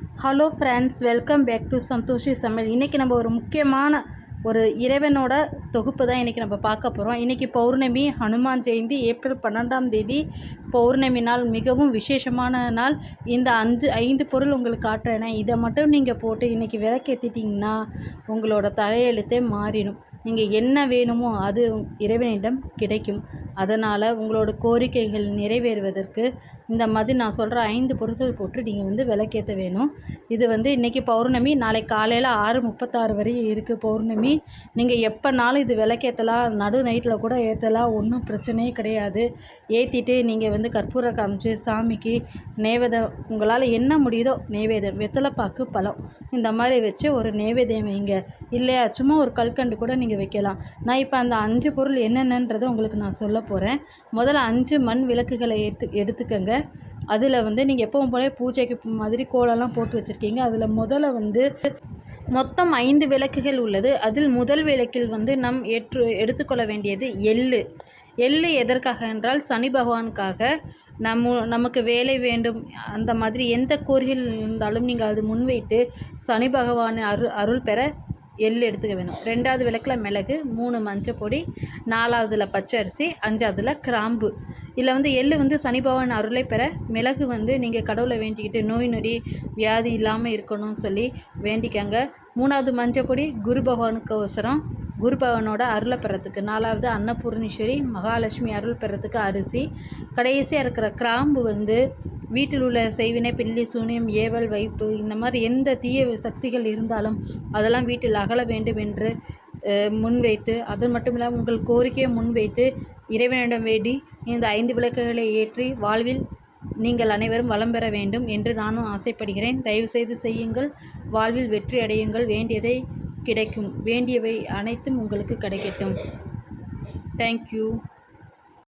Hello friends welcome back to Santhoshi சமையல் இன்றைக்கி நம்ம ஒரு முக்கியமான ஒரு இறைவனோட தொகுப்பு தான் இன்றைக்கி நம்ம பார்க்க போகிறோம் இன்றைக்கி பௌர்ணமி ஹனுமான் ஜெயந்தி ஏப்ரல் பன்னெண்டாம் தேதி. பௌர்ணமி நாள் மிகவும் விசேஷமான நாள். இந்த அஞ்சு ஐந்து பொருள் உங்களுக்கு காட்டுறேனே. இதை மட்டும் நீங்கள் போட்டு இன்றைக்கி விளக்கேற்றிட்டிங்கன்னா உங்களோட தலையெழுத்தே மாறிடும். நீங்கள் என்ன வேணுமோ அது இறைவனிடம் கிடைக்கும். அதனால் உங்களோட கோரிக்கைகள் நிறைவேறுவதற்கு இந்த மாதிரி நான் சொல்கிற ஐந்து பொருட்கள் போட்டு நீங்கள் வந்து விளக்கேற்ற வேணும். இது வந்து இன்றைக்கி பௌர்ணமி. நாளை காலையில் ஆறு முப்பத்தாறு வரை இருக்குது பௌர்ணமி. நீங்கள் எப்போனாலும் இது விளக்கேற்றலாம் நடு நைட்டில் கூட ஏற்றலாம் ஒன்றும் பிரச்சனையே கிடையாது. ஏற்றிட்டு நீங்கள் வந்து கற்பூர காமிச்சு சாமிக்கு நெய்வேதம் உங்களால் என்ன முடியுதோ நெய்வேதம் வெத்தலைப்பாக்கு பழம் இந்த மாதிரி வச்சு ஒரு நெய்வேதியம் வைங்க. இல்லையா? சும்மா ஒரு கல்கண்டு கூட நீங்கள் வைக்கலாம். நான் இப்போ அந்த அஞ்சு பொருள் என்னென்னன்றதை உங்களுக்கு நான் சொல்ல போகிறேன் முதல்ல அஞ்சு மண் விளக்குகளை எடுத்து எடுத்துக்கங்க. அதில் வந்து நீங்கள் எப்பவும் போல பூஜைக்கு மாதிரி கோலம்லாம் போட்டு வச்சுருக்கீங்க. அதில் முதல்ல வந்து மொத்தம் ஐந்து விளக்குகள் உள்ளது. அதில் முதல் விளக்கில் வந்து நம் ஏற்று எடுத்துக்கொள்ள வேண்டியது எள்ளு. எள்ளு எதற்காக என்றால் சனி பகவானுக்காக நம்ம நமக்கு வேலை வேண்டும் அந்த மாதிரி எந்த கோரிகள் இருந்தாலும் நீங்கள் அது முன்வைத்து சனி பகவான் அரு அருள் பெற எள் எடுத்துக்க வேணும். ரெண்டாவது விளக்கில் மிளகு மூணு மஞ்சள் பொடி நாலாவதில் பச்சை அரிசி அஞ்சாவதில் கிராம்பு. இதில் வந்து எள் வந்து சனி பகவான் அருளை பெற மிளகு வந்து நீங்கள் கடவுளை வேண்டிக்கிட்டு நோய் நொடி வியாதி இல்லாமல் இருக்கணும்னு சொல்லி வேண்டிக்கங்க. மூணாவது மஞ்சள் பொடி குரு பகவானுக்கு அவசரம். குரு பகவானோட அருளை பெறத்துக்கு. நாலாவது அன்னபூர்ணீஸ்வரி மகாலட்சுமி அருள் பெறத்துக்கு அரிசி. கடைசியாக இருக்கிற கிராம்பு வந்து வீட்டில் உள்ள செய்வினை பில்லி சூனியம் ஏவல் வைப்பு இந்த மாதிரி எந்த தீய சக்திகள் இருந்தாலும் அதெல்லாம் வீட்டில் அகல வேண்டும் என்று முன்வைத்து அது மட்டும் இல்லாமல் உங்கள் கோரிக்கையை முன்வைத்து இறைவனிடம் வேண்டி இந்த ஐந்து விளக்குகளை ஏற்றி வாழ்வில் நீங்கள் அனைவரும் வளம் பெற வேண்டும் என்று நானும் ஆசைப்படுகிறேன். தயவுசெய்து செய்யுங்கள். வாழ்வில் வெற்றி அடையுங்கள். வேண்டியதை கிடைக்கும். வேண்டியவை அனைத்தும் உங்களுக்கு கிடைக்கட்டும். தேங்க்யூ